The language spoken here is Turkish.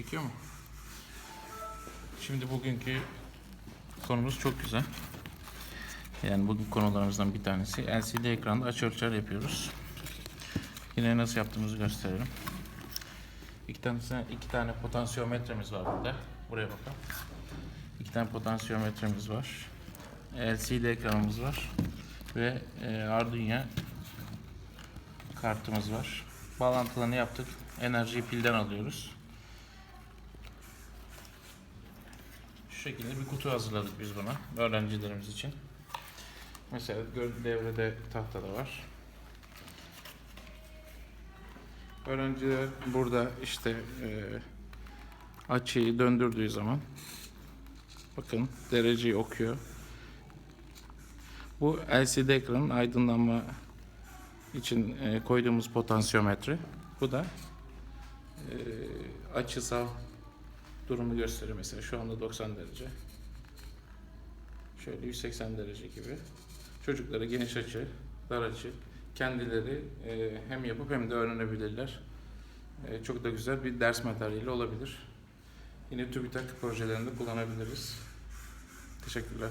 Çekiyor mu? Şimdi bugünkü konumuz çok güzel. Yani bugün konularımızdan bir tanesi LCD ekranda aç ölçer yapıyoruz. Yine nasıl yaptığımızı gösterelim. İki tane, iki tane potansiyometremiz var burada. Buraya bakalım. İki tane potansiyometremiz var. LCD ekranımız var. Ve e, Arduino kartımız var. Bağlantılarını yaptık. Enerjiyi pilden alıyoruz. Şu şekilde bir kutu hazırladık biz buna öğrencilerimiz için. Mesela devrede tahta da var. Öğrenciler burada işte e, açıyı döndürdüğü zaman bakın dereceyi okuyor. Bu LCD ekranın aydınlanma için e, koyduğumuz potansiyometre. Bu da e, açısal durumu gösteriyor. Mesela şu anda 90 derece. Şöyle 180 derece gibi. Çocuklara geniş açı, dar açı kendileri e, hem yapıp hem de öğrenebilirler. E, çok da güzel bir ders materyali olabilir. Yine TÜBİTAK projelerinde kullanabiliriz. Teşekkürler.